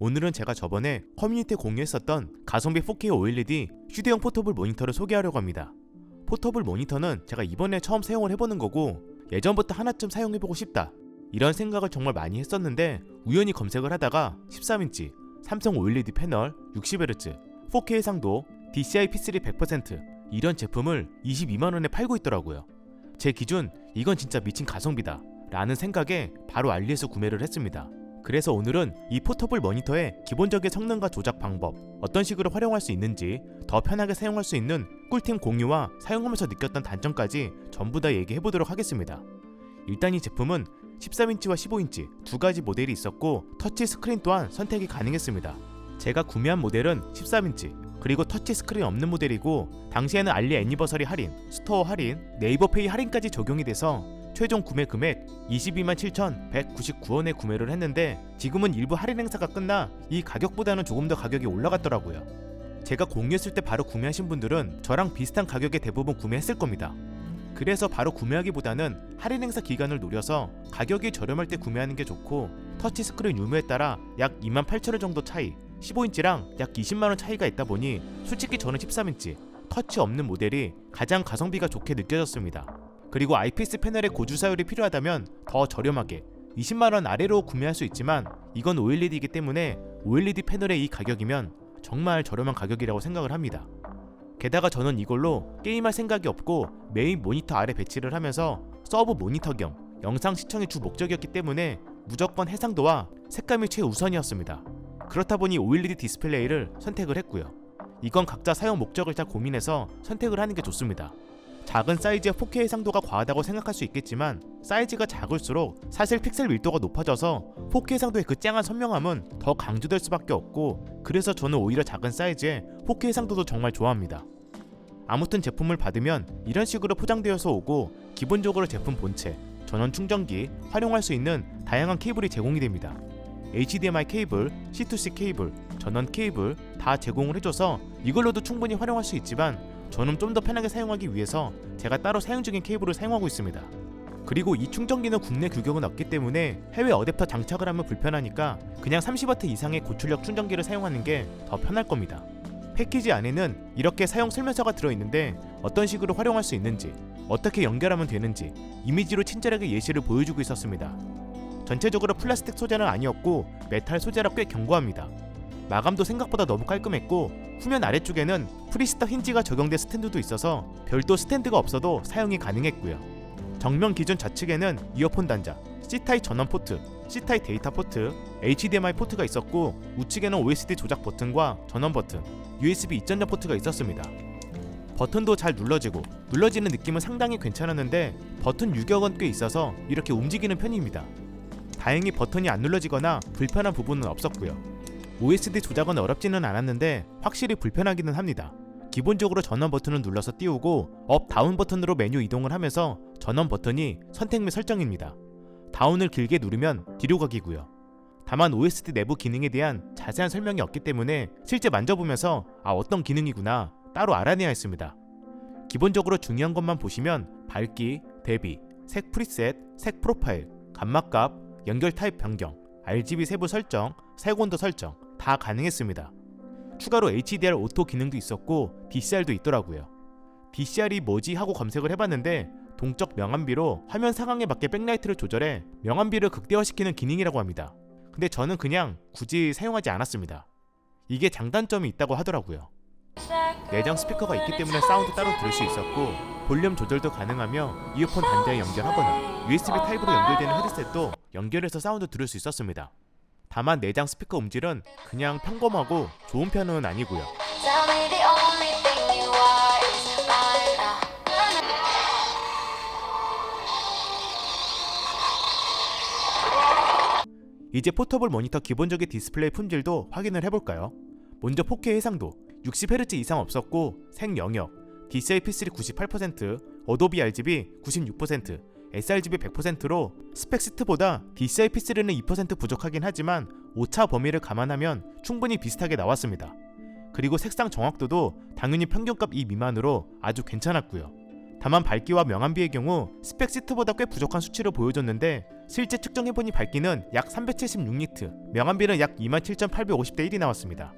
오늘은 제가 저번에 커뮤니티에 공유했었던 가성비 4K OLED 휴대용 포터블 모니터를 소개하려고 합니다. 포터블 모니터는 제가 이번에 처음 사용을 해보는 거고 예전부터 하나쯤 사용해보고 싶다 이런 생각을 정말 많이 했었는데 우연히 검색을 하다가 13인치 삼성 OLED 패널 60Hz 4K 해상도 DCI P3 100% 이런 제품을 22만원에 팔고 있더라고요. 제 기준 이건 진짜 미친 가성비다 라는 생각에 바로 알리에서 구매를 했습니다. 그래서 오늘은 이 포터블 모니터의 기본적인 성능과 조작 방법, 어떤 식으로 활용할 수 있는지, 더 편하게 사용할 수 있는 꿀템 공유와 사용하면서 느꼈던 단점까지 전부 다 얘기해 보도록 하겠습니다. 일단 이 제품은 13인치와 15인치 두 가지 모델이 있었고 터치 스크린 또한 선택이 가능했습니다. 제가 구매한 모델은 13인치 그리고 터치 스크린 없는 모델이고 당시에는 알리 애니버서리 할인, 스토어 할인, 네이버 페이 할인까지 적용이 돼서 최종 구매 금액 22만 7,199원에 구매를 했는데 지금은 일부 할인 행사가 끝나 이 가격보다는 조금 더 가격이 올라갔더라고요. 제가 공유했을 때 바로 구매하신 분들은 저랑 비슷한 가격에 대부분 구매했을 겁니다. 그래서 바로 구매하기보다는 할인 행사 기간을 노려서 가격이 저렴할 때 구매하는 게 좋고 터치 스크린 유무에 따라 약 2만 8천원 정도 차이 15인치랑 약 20만원 차이가 있다 보니 솔직히 저는 13인치 터치 없는 모델이 가장 가성비가 좋게 느껴졌습니다. 그리고 IPS 패널의 고주 사율이 필요하다면 더 저렴하게 20만원 아래로 구매할 수 있지만 이건 OLED이기 때문에 OLED 패널의 이 가격이면 정말 저렴한 가격이라고 생각을 합니다. 게다가 저는 이걸로 게임할 생각이 없고 메인 모니터 아래 배치를 하면서 서브 모니터 겸 영상 시청이 주 목적이었기 때문에 무조건 해상도와 색감이 최우선이었습니다. 그렇다 보니 OLED 디스플레이를 선택을 했고요. 이건 각자 사용 목적을 잘 고민해서 선택을 하는 게 좋습니다. 작은 사이즈의 4K 해상도가 과하다고 생각할 수 있겠지만 사이즈가 작을수록 사실 픽셀 밀도가 높아져서 4K 해상도의 그 쨍한 선명함은 더 강조될 수밖에 없고 그래서 저는 오히려 작은 사이즈의 4K 해상도도 정말 좋아합니다. 아무튼 제품을 받으면 이런 식으로 포장되어서 오고 기본적으로 제품 본체, 전원 충전기, 활용할 수 있는 다양한 케이블이 제공이 됩니다. HDMI 케이블, C2C 케이블, 전원 케이블 다 제공을 해줘서 이걸로도 충분히 활용할 수 있지만 저는 좀 더 편하게 사용하기 위해서 제가 따로 사용 중인 케이블을 사용하고 있습니다. 그리고 이 충전기는 국내 규격은 없기 때문에 해외 어댑터 장착을 하면 불편하니까 그냥 30W 이상의 고출력 충전기를 사용하는 게 더 편할 겁니다. 패키지 안에는 이렇게 사용 설명서가 들어있는데 어떤 식으로 활용할 수 있는지, 어떻게 연결하면 되는지 이미지로 친절하게 예시를 보여주고 있었습니다. 전체적으로 플라스틱 소재는 아니었고 메탈 소재라 꽤 견고합니다. 마감도 생각보다 너무 깔끔했고 후면 아래쪽에는 프리스터 힌지가 적용된 스탠드도 있어서 별도 스탠드가 없어도 사용이 가능했고요. 정면 기준 좌측에는 이어폰 단자, C타입 전원 포트, C타입 데이터 포트, HDMI 포트가 있었고 우측에는 OSD 조작 버튼과 전원 버튼, USB 2.0 포트가 있었습니다. 버튼도 잘 눌러지고 눌러지는 느낌은 상당히 괜찮았는데 버튼 유격은 꽤 있어서 이렇게 움직이는 편입니다. 다행히 버튼이 안 눌러지거나 불편한 부분은 없었고요. OSD 조작은 어렵지는 않았는데 확실히 불편하기는 합니다. 기본적으로 전원 버튼을 눌러서 띄우고 업 다운 버튼으로 메뉴 이동을 하면서 전원 버튼이 선택 및 설정입니다. 다운을 길게 누르면 뒤로 가기고요. 다만 OSD 내부 기능에 대한 자세한 설명이 없기 때문에 실제 만져보면서 아 어떤 기능이구나 따로 알아내야 했습니다. 기본적으로 중요한 것만 보시면 밝기, 대비, 색 프리셋, 색 프로파일, 감마값, 연결 타입 변경, RGB 세부 설정, 색 온도 설정 다 가능했습니다. 추가로 HDR 오토 기능도 있었고 DCR도 있더라고요. DCR이 뭐지 하고 검색을 해봤는데 동적 명암비로 화면 상황에 맞게 백라이트를 조절해 명암비를 극대화시키는 기능이라고 합니다. 근데 저는 그냥 굳이 사용하지 않았습니다. 이게 장단점이 있다고 하더라고요. 내장 스피커가 있기 때문에 사운드 따로 들을 수 있었고 볼륨 조절도 가능하며 이어폰 단자에 연결하거나 USB 타입으로 연결되는 헤드셋도 연결해서 사운드 들을 수 있었습니다. 다만 내장 스피커 음질은 그냥 평범하고 좋은 편은 아니고요. 이제 포터블 모니터 기본적인 디스플레이 품질도 확인을 해볼까요? 먼저 4K 해상도 60Hz 이상 없었고 색 영역, DCI P3 98%, 어도비 RGB 96%, sRGB 100%로 스펙 시트보다 DCI P3는 2% 부족하긴 하지만 오차 범위를 감안하면 충분히 비슷하게 나왔습니다. 그리고 색상 정확도도 당연히 평균값 이 미만으로 아주 괜찮았고요. 다만 밝기와 명암비의 경우 스펙 시트보다 꽤 부족한 수치를 보여줬는데 실제 측정해보니 밝기는 약 376니트, 명암비는 약 27,850대 1이 나왔습니다.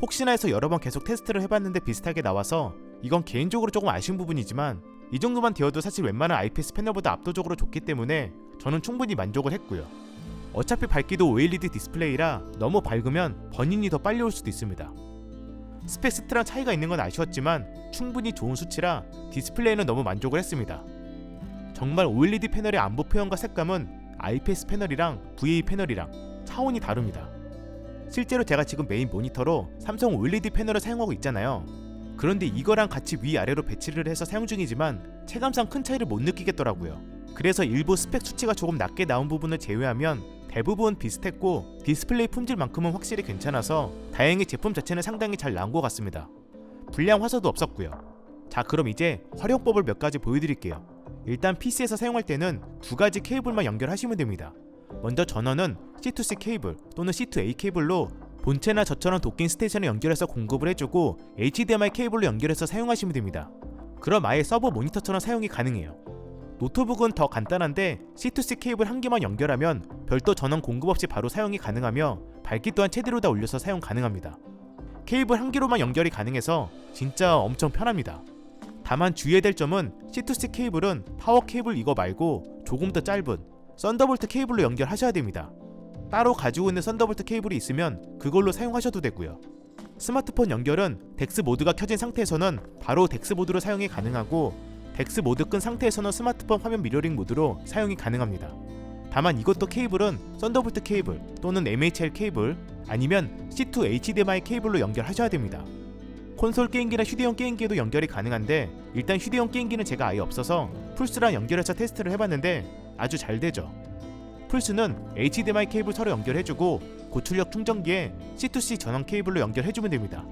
혹시나 해서 여러 번 계속 테스트를 해봤는데 비슷하게 나와서 이건 개인적으로 조금 아쉬운 부분이지만 이 정도만 되어도 사실 웬만한 IPS 패널보다 압도적으로 좋기 때문에 저는 충분히 만족을 했고요. 어차피 밝기도 OLED 디스플레이라 너무 밝으면 번인이 더 빨리 올 수도 있습니다. 스펙 시트랑 차이가 있는 건 아쉬웠지만 충분히 좋은 수치라 디스플레이는 너무 만족을 했습니다. 정말 OLED 패널의 안보 표현과 색감은 IPS 패널이랑 VA 패널이랑 차원이 다릅니다. 실제로 제가 지금 메인 모니터로 삼성 OLED 패널을 사용하고 있잖아요. 그런데 이거랑 같이 위아래로 배치를 해서 사용 중이지만 체감상 큰 차이를 못 느끼겠더라고요. 그래서 일부 스펙 수치가 조금 낮게 나온 부분을 제외하면 대부분 비슷했고 디스플레이 품질만큼은 확실히 괜찮아서 다행히 제품 자체는 상당히 잘 나온 것 같습니다. 불량 화소도 없었고요. 자 그럼 이제 활용법을 몇 가지 보여드릴게요. 일단 PC에서 사용할 때는 두 가지 케이블만 연결하시면 됩니다. 먼저 전원은 C2C 케이블 또는 C2A 케이블로 본체나 저처럼 도킹 스테이션에 연결해서 공급을 해주고 HDMI 케이블로 연결해서 사용하시면 됩니다. 그럼 아예 서버 모니터처럼 사용이 가능해요. 노트북은 더 간단한데 C2C 케이블 한 개만 연결하면 별도 전원 공급 없이 바로 사용이 가능하며 밝기 또한 최대로 다 올려서 사용 가능합니다. 케이블 한 개로만 연결이 가능해서 진짜 엄청 편합니다. 다만 주의해야 될 점은 C2C 케이블은 파워 케이블 이거 말고 조금 더 짧은 썬더볼트 케이블로 연결하셔야 됩니다. 따로 가지고 있는 썬더볼트 케이블이 있으면 그걸로 사용하셔도 되고요. 스마트폰 연결은 덱스 모드가 켜진 상태에서는 바로 덱스 모드로 사용이 가능하고 덱스 모드 끈 상태에서는 스마트폰 화면 미러링 모드로 사용이 가능합니다. 다만 이것도 케이블은 썬더볼트 케이블 또는 MHL 케이블 아니면 C2 HDMI 케이블로 연결하셔야 됩니다. 콘솔 게임기나 휴대용 게임기에도 연결이 가능한데 일단 휴대용 게임기는 제가 아예 없어서 플스랑 연결해서 테스트를 해봤는데 아주 잘 되죠. 플스는 HDMI 케이블 서로 연결해주고 고출력 충전기에 C2C 전원 케이블로 연결해주면 됩니다.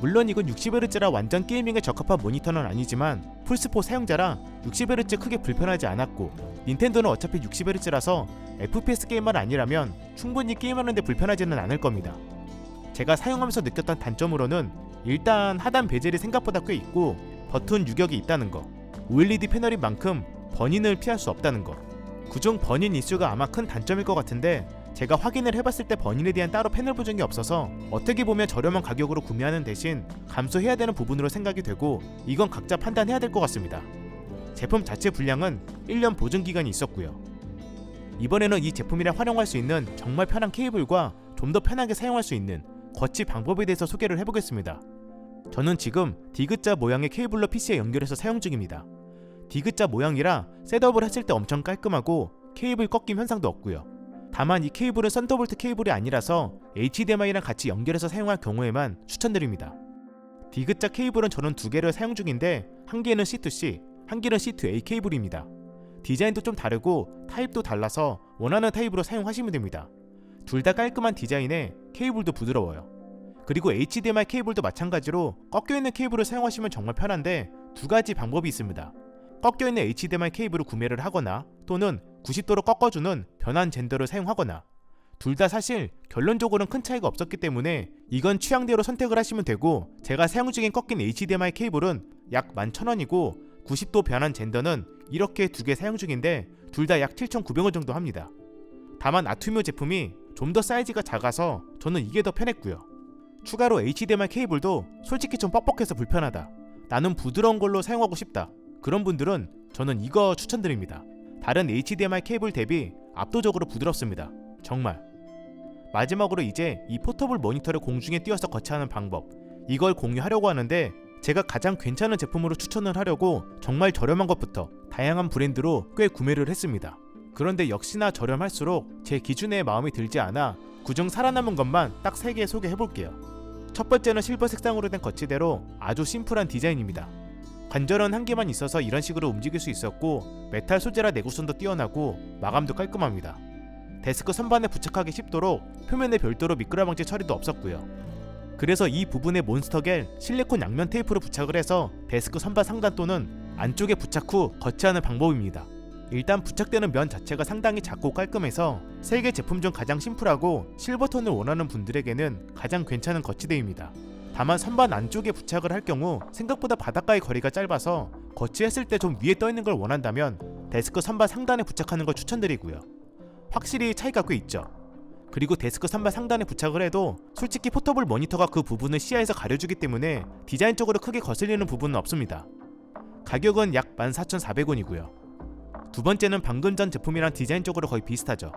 물론 이건 60Hz라 완전 게이밍에 적합한 모니터는 아니지만 플스4 사용자라 60Hz 크게 불편하지 않았고 닌텐도는 어차피 60Hz라서 FPS 게임만 아니라면 충분히 게임하는데 불편하지는 않을 겁니다. 제가 사용하면서 느꼈던 단점으로는 일단 하단 베젤이 생각보다 꽤 있고 버튼 유격이 있다는 거 OLED 패널인 만큼 번인을 피할 수 없다는 거 그중 번인 이슈가 아마 큰 단점일 것 같은데 제가 확인을 해봤을 때 번인에 대한 따로 패널 보정이 없어서 어떻게 보면 저렴한 가격으로 구매하는 대신 감수해야 되는 부분으로 생각이 되고 이건 각자 판단해야 될 것 같습니다. 제품 자체 분량은 1년 보증 기간이 있었고요. 이번에는 이 제품이랑 활용할 수 있는 정말 편한 케이블과 좀 더 편하게 사용할 수 있는 거치 방법에 대해서 소개를 해보겠습니다. 저는 지금 디귿자 모양의 케이블로 PC에 연결해서 사용 중입니다. 디귿자 모양이라 셋업을 했을 때 엄청 깔끔하고 케이블 꺾임 현상도 없고요. 다만 이 케이블은 썬더볼트 케이블이 아니라서 HDMI랑 같이 연결해서 사용할 경우에만 추천드립니다. 디귿자 케이블은 저는 두 개를 사용 중인데 한 개는 C2C, 한 개는 C2A 케이블입니다. 디자인도 좀 다르고 타입도 달라서 원하는 타입으로 사용하시면 됩니다. 둘 다 깔끔한 디자인에 케이블도 부드러워요. 그리고 HDMI 케이블도 마찬가지로 꺾여 있는 케이블을 사용하시면 정말 편한데 두 가지 방법이 있습니다. 꺾여 있는 HDMI 케이블을 구매를 하거나 또는 90도로 꺾어주는 변환 젠더를 사용하거나 둘 다 사실 결론적으로는 큰 차이가 없었기 때문에 이건 취향대로 선택을 하시면 되고 제가 사용 중인 꺾인 HDMI 케이블은 약 11,000원이고 90도 변환 젠더는 이렇게 두 개 사용 중인데 둘 다 약 7,900원 정도 합니다. 다만 아투미오 제품이 좀 더 사이즈가 작아서 저는 이게 더 편했고요. 추가로 HDMI 케이블도 솔직히 좀 뻑뻑해서 불편하다. 나는 부드러운 걸로 사용하고 싶다. 그런 분들은 저는 이거 추천드립니다. 다른 HDMI 케이블 대비 압도적으로 부드럽습니다. 정말. 마지막으로 이제 이 포터블 모니터를 공중에 띄워서 거치하는 방법. 이걸 공유하려고 하는데 제가 가장 괜찮은 제품으로 추천을 하려고 정말 저렴한 것부터 다양한 브랜드로 꽤 구매를 했습니다. 그런데 역시나 저렴할수록 제 기준에 마음이 들지 않아 그중 살아남은 것만 딱 3개 소개해 볼게요. 첫 번째는 실버 색상으로 된 거치대로 아주 심플한 디자인입니다. 관절은 한 개만 있어서 이런 식으로 움직일 수 있었고 메탈 소재라 내구성도 뛰어나고 마감도 깔끔합니다. 데스크 선반에 부착하기 쉽도록 표면에 별도로 미끄러 방지 처리도 없었고요. 그래서 이 부분에 몬스터겔 실리콘 양면 테이프로 부착을 해서 데스크 선반 상단 또는 안쪽에 부착 후 거치하는 방법입니다. 일단 부착되는 면 자체가 상당히 작고 깔끔해서 세계 제품 중 가장 심플하고 실버톤을 원하는 분들에게는 가장 괜찮은 거치대입니다. 다만 선반 안쪽에 부착을 할 경우 생각보다 바닥과의 거리가 짧아서 거치했을 때 좀 위에 떠 있는 걸 원한다면 데스크 선반 상단에 부착하는 걸 추천드리고요. 확실히 차이가 꽤 있죠. 그리고 데스크 선반 상단에 부착을 해도 솔직히 포터블 모니터가 그 부분을 시야에서 가려주기 때문에 디자인적으로 크게 거슬리는 부분은 없습니다. 가격은 약 14,400원이고요. 두 번째는 방금 전 제품이랑 디자인적으로 거의 비슷하죠.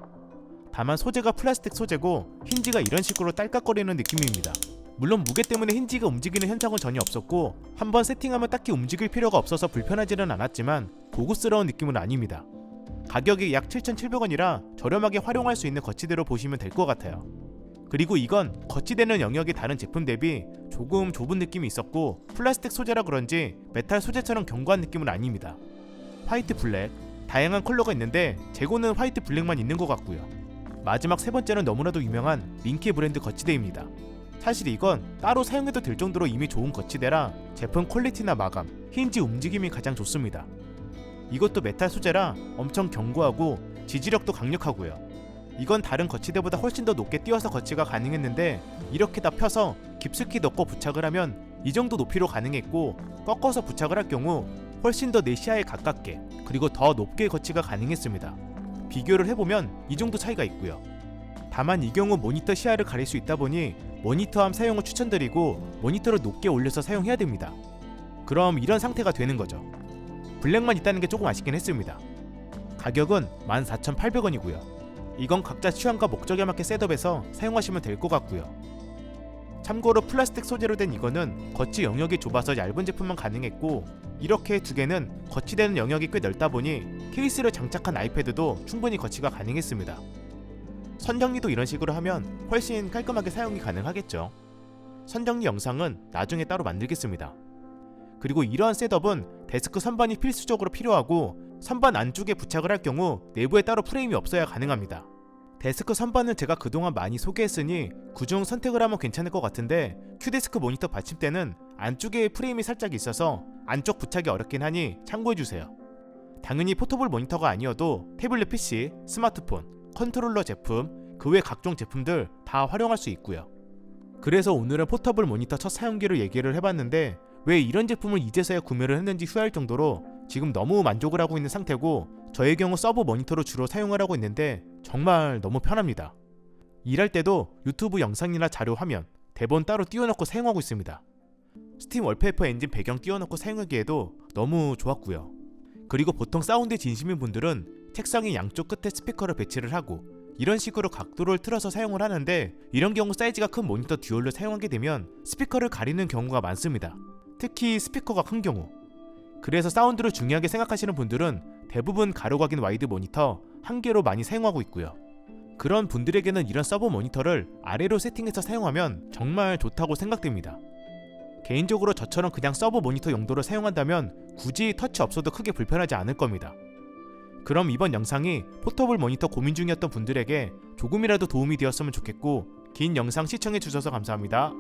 다만 소재가 플라스틱 소재고 힌지가 이런 식으로 딸깍거리는 느낌입니다. 물론 무게 때문에 힌지가 움직이는 현상은 전혀 없었고 한번 세팅하면 딱히 움직일 필요가 없어서 불편하지는 않았지만 고급스러운 느낌은 아닙니다. 가격이 약 7,700원이라 저렴하게 활용할 수 있는 거치대로 보시면 될 것 같아요. 그리고 이건 거치되는 영역이 다른 제품 대비 조금 좁은 느낌이 있었고 플라스틱 소재라 그런지 메탈 소재처럼 견고한 느낌은 아닙니다. 화이트 블랙, 다양한 컬러가 있는데 재고는 화이트 블랙만 있는 것 같고요. 마지막 세 번째는 너무나도 유명한 링키 브랜드 거치대입니다. 사실 이건 따로 사용해도 될 정도로 이미 좋은 거치대라 제품 퀄리티나 마감, 힌지 움직임이 가장 좋습니다. 이것도 메탈 소재라 엄청 견고하고 지지력도 강력하고요. 이건 다른 거치대보다 훨씬 더 높게 띄어서 거치가 가능했는데 이렇게 다 펴서 깊숙이 넣고 부착을 하면 이 정도 높이로 가능했고 꺾어서 부착을 할 경우 훨씬 더 내 시야에 가깝게 그리고 더 높게 거치가 가능했습니다. 비교를 해보면 이 정도 차이가 있고요. 다만 이 경우 모니터 시야를 가릴 수 있다 보니 모니터암 사용을 추천드리고 모니터를 높게 올려서 사용해야 됩니다. 그럼 이런 상태가 되는 거죠. 블랙만 있다는 게 조금 아쉽긴 했습니다. 가격은 14,800원이고요. 이건 각자 취향과 목적에 맞게 셋업해서 사용하시면 될 것 같고요. 참고로 플라스틱 소재로 된 이거는 거치 영역이 좁아서 얇은 제품만 가능했고 이렇게 두 개는 거치되는 영역이 꽤 넓다 보니 케이스를 장착한 아이패드도 충분히 거치가 가능했습니다. 선정리도 이런 식으로 하면 훨씬 깔끔하게 사용이 가능하겠죠. 선정리 영상은 나중에 따로 만들겠습니다. 그리고 이러한 셋업은 데스크 선반이 필수적으로 필요하고 선반 안쪽에 부착을 할 경우 내부에 따로 프레임이 없어야 가능합니다. 데스크 선반은 제가 그동안 많이 소개했으니 그중 선택을 하면 괜찮을 것 같은데 큐데스크 모니터 받침대는 안쪽에 프레임이 살짝 있어서 안쪽 부착이 어렵긴 하니 참고해주세요. 당연히 포터블 모니터가 아니어도 태블릿 PC, 스마트폰, 컨트롤러 제품, 그 외 각종 제품들 다 활용할 수 있고요. 그래서 오늘은 포터블 모니터 첫 사용기를 얘기를 해봤는데 왜 이런 제품을 이제서야 구매를 했는지 후회할 정도로 지금 너무 만족을 하고 있는 상태고 저의 경우 서브 모니터로 주로 사용을 하고 있는데 정말 너무 편합니다. 일할 때도 유튜브 영상이나 자료 화면, 대본 따로 띄워놓고 사용하고 있습니다. 스팀 월페이퍼 엔진 배경 띄워놓고 사용하기에도 너무 좋았고요. 그리고 보통 사운드에 진심인 분들은 책상의 양쪽 끝에 스피커를 배치를 하고 이런 식으로 각도를 틀어서 사용을 하는데 이런 경우 사이즈가 큰 모니터 듀얼을 사용하게 되면 스피커를 가리는 경우가 많습니다. 특히 스피커가 큰 경우. 그래서 사운드를 중요하게 생각하시는 분들은 대부분 가로각인 와이드 모니터 한 개로 많이 사용하고 있고요. 그런 분들에게는 이런 서버 모니터를 아래로 세팅해서 사용하면 정말 좋다고 생각됩니다. 개인적으로 저처럼 그냥 서버 모니터 용도로 사용한다면 굳이 터치 없어도 크게 불편하지 않을 겁니다. 그럼 이번 영상이 포터블 모니터 고민 중이었던 분들에게 조금이라도 도움이 되었으면 좋겠고 긴 영상 시청해 주셔서 감사합니다.